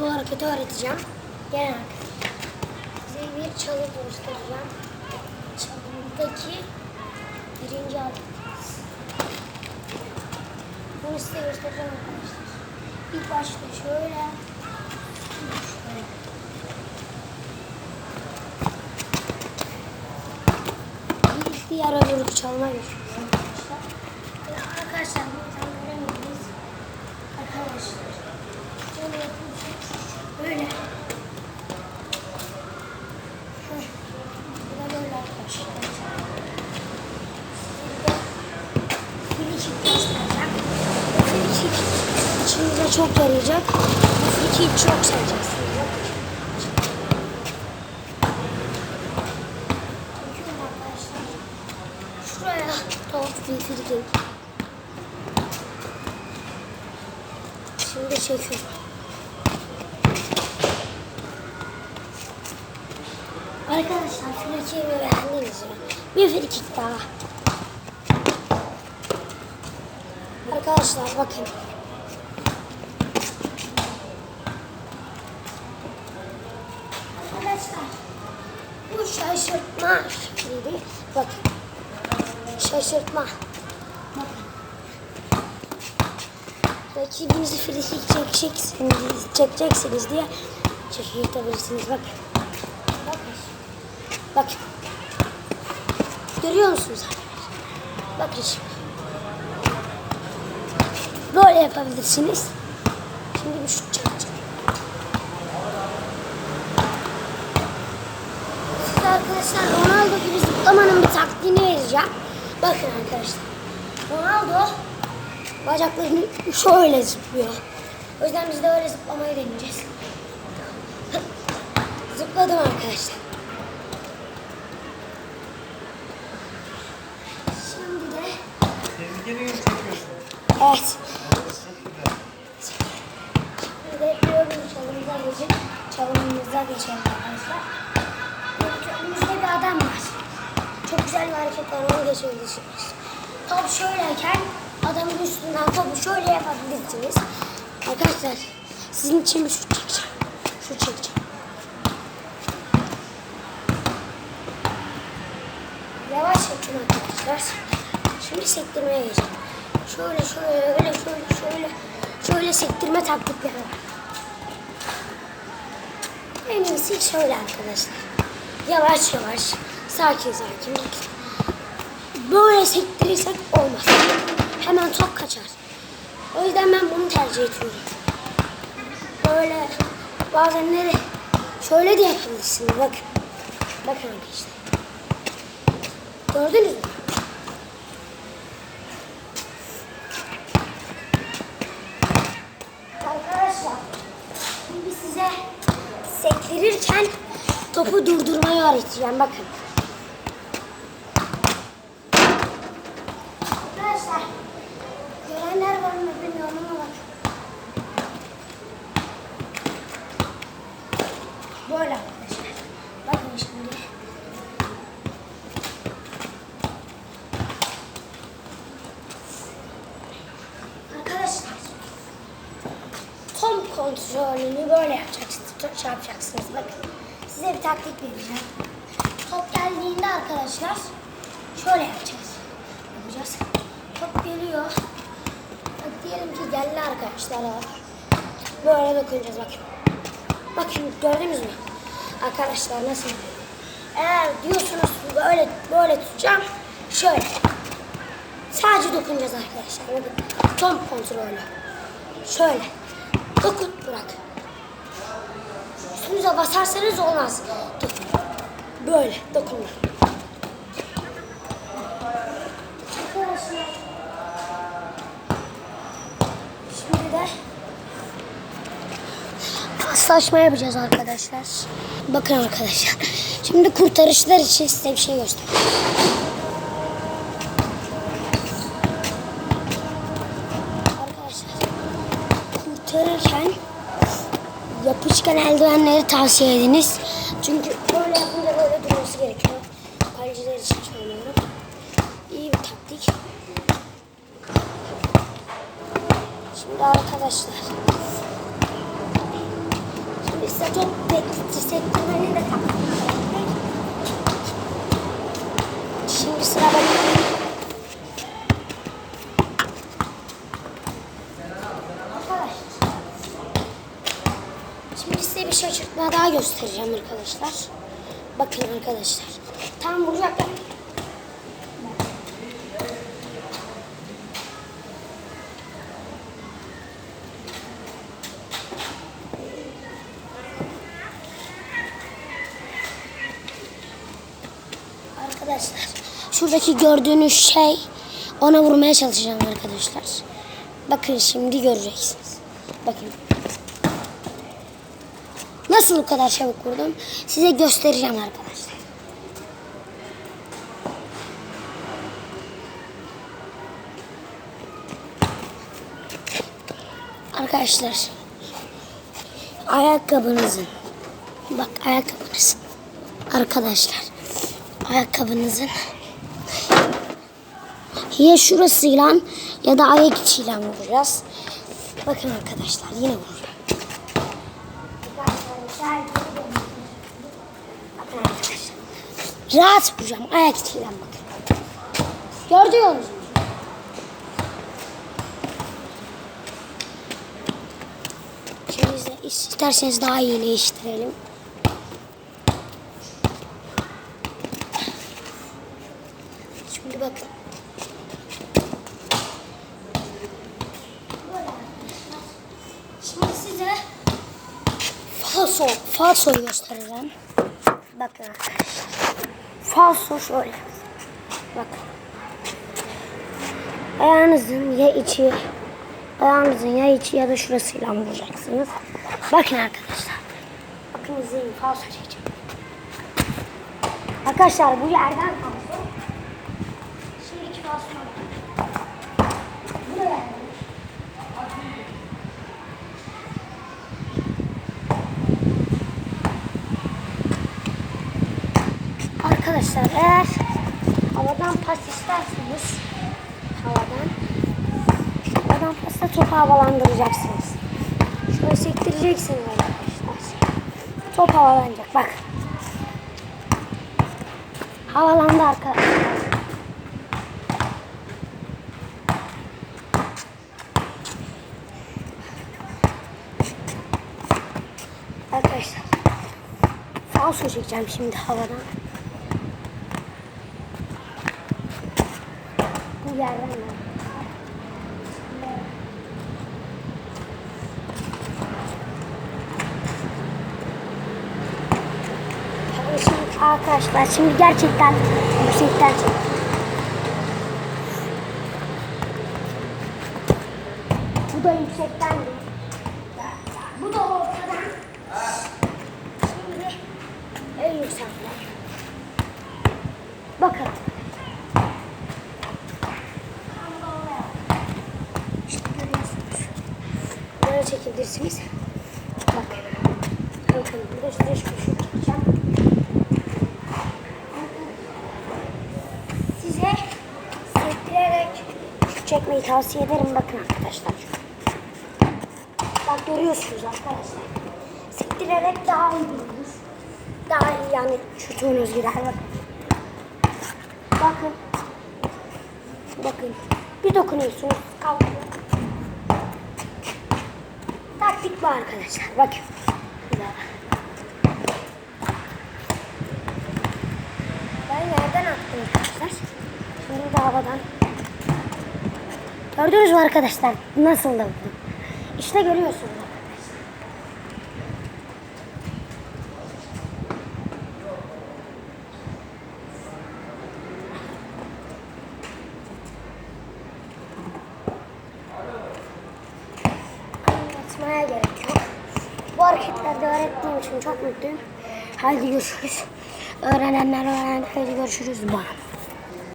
Bu hareketi öğreteceğim. Gel arkadaşlar. Size bir çalı göstereceğim. Çalımdaki birinci hareket. Bunu size göstereceğim arkadaşlar. İlk başta şöyle. İlk diğer öbür çalma geçiyoruz arkadaşlar. Arkadaşlar bunu tam göremediniz. Arkadaşlar. Şöyle yapıyorsunuz. Böyle. Bu da böyle arkadaşlar. Bir frikik göstereceğim. Çok yarayacak. Bu frikiyi çok seveceksiniz. Şuraya bir frikik. Şimdi çekiyorum. Arkadaşlar frikiğimi beğendiniz mi? Bir frikik daha. Arkadaşlar bakın. Arkadaşlar bu şaşırtma şimdi bakın. Şaşırtma. Bakın. Rakibinizi frikik çekeceksiniz, çekeceksiniz diye. Bakın. Bakın. Bakın. Görüyor musunuz? Bakın şimdi. Böyle yapabilirsiniz. Şimdi bir şut çekeceğim. Size arkadaşlar Ronaldo gibi zıplamanın bir taktiğini vereceğim. Bakın arkadaşlar. Ronaldo bacaklarını şöyle zıplıyor. O yüzden biz de öyle zıplamayı deneyeceğiz. Zıpladım arkadaşlar. Şimdi de Tehlikeli gibi çekiyorsun. Evet. Şimdi de diyorum çalımıza geçip çalımımıza geçelim arkadaşlar. Önümüzde bir adam var. Çok güzel bir hareket var onu geçebilirsiniz. Top şöyleyken adamın üstünden topu şöyle yapabilirsiniz. Arkadaşlar sizin için bir şut çekeceğim. Şut çekeceğim. Yavaş çektim arkadaşlar. Şimdi sektirmeye geçelim. Şöyle şöyle öyle şöyle şöyle şöyle sektirme taktikleri var. En iyisi şöyle arkadaşlar. Yavaş yavaş, sakin sakin. Böyle sektirirsek olmaz. Hemen top kaçar. O yüzden ben bunu tercih ediyorum. Böyle bazenleri şöyle de yapabilirsiniz. Bakın. Bakın arkadaşlar. Gördünüz mü? Arkadaşlar size sektirirken topu durdurmayı öğreteceğim. Bakın. Arkadaşlar görenler var mı bilmiyorum ama bakın. Böyle arkadaşlar. Bakın şimdi. Arkadaşlar Tom kontrolünü böyle yapacaksınız. Şey yapacaksınız. Bakın size bir taktik vereceğim. Top geldiğinde arkadaşlar şöyle yapacağız. Yapacağız. Top geliyor. Bak diyelim ki geldi arkadaşlar. Böyle dokunacağız bakın. Bakın gördünüz mü? Arkadaşlar nasıl? Eğer diyorsunuz böyle böyle tutacağım. Şöyle. Sadece dokunacağız arkadaşlar. Bakın. Tom kontrolü. Şöyle. Dokun bırak. Üstünüze basarsanız olmaz. Dokun. Böyle dokunma. Şimdi de paslaşma yapacağız arkadaşlar. Bakın arkadaşlar. Şimdi kurtarışlar için size bir şey göstereyim. Arkadaşlar kurtarırken yapışkan eldivenleri tavsiye ediniz. Çünkü böyle yapınca böyle durması gerekiyor. Kaleciler için söylüyorum. İyi bir taktik. Şimdi arkadaşlar size top sektirmenin de öğrettik. Şimdi sıra bende. Arkadaşlar. Şimdi şaşırtma daha göstereceğim arkadaşlar. Bakın arkadaşlar. Tam vuracaklar. Arkadaşlar şuradaki gördüğünüz şey ona vurmaya çalışacağım arkadaşlar. Bakın şimdi göreceksiniz. Bakın. Nasıl bu kadar çabuk vurdum? Size göstereceğim arkadaşlar. Arkadaşlar ayakkabınızın bak ayakkabınızın arkadaşlar ayakkabınızın ya şurasıyla ya da ayak içiyle vuracağız. Bakın arkadaşlar yine vuracağım. Arkadaşlar. Rahat vuracağım ayak içiyle bakın. Gördünüz mü? Şimdi isterseniz daha iyileştirelim. Şimdi bakın. Şimdi size falso, falsoyu göstereceğim. Bakın. Falso şöyle. Bakın. Ayağınızın ya içi, ayağınızın ya içi ya da şurasıyla vuracaksınız. Bakın arkadaşlar. Bakın izleyin falso çekeceğim. Arkadaşlar bu yerden falso. Şimdiki falso. Bu da yerden. Arkadaşlar eğer havadan pas isterseniz havadan havadan pasla topu havalandıracaksınız. Şöyle sektireceksiniz arkadaşlar. Top havalanacak bak. Havalandı arkadaşlar. Arkadaşlar falso çekeceğim şimdi havadan. Yerden Şimdi arkadaşlar şimdi gerçekten yüksekten çek. Bu da yüksekten değil. Bu da ortadan. Şimdi en yüksekten. Bakın. İşte görüyorsunuz. Böyle çekebilirsiniz. Bakın. Bakın burada size şu çekeceğim. Size sektirerek şu çekmeyi tavsiye ederim. Bakın arkadaşlar. Bak görüyorsunuz arkadaşlar. Sektirerek daha iyi buluruz. Daha iyi yani şutunuz gider. Bakın. Bakın. Bakın. Bir dokunuyorsunuz. Kalkıyor. Taktik bu arkadaşlar. Bakın. Ben yerden attım arkadaşlar. Şimdi de havadan. Gördünüz mü arkadaşlar? Nasıl da vurdum? İşte görüyorsunuz arkadaşlar. Anlatmaya gerek yok. Bu hareketleri de öğrettiğim için çok mutluyum. Haydi görüşürüz. Öğrenenler öğrendi. Haydi görüşürüz. Bye.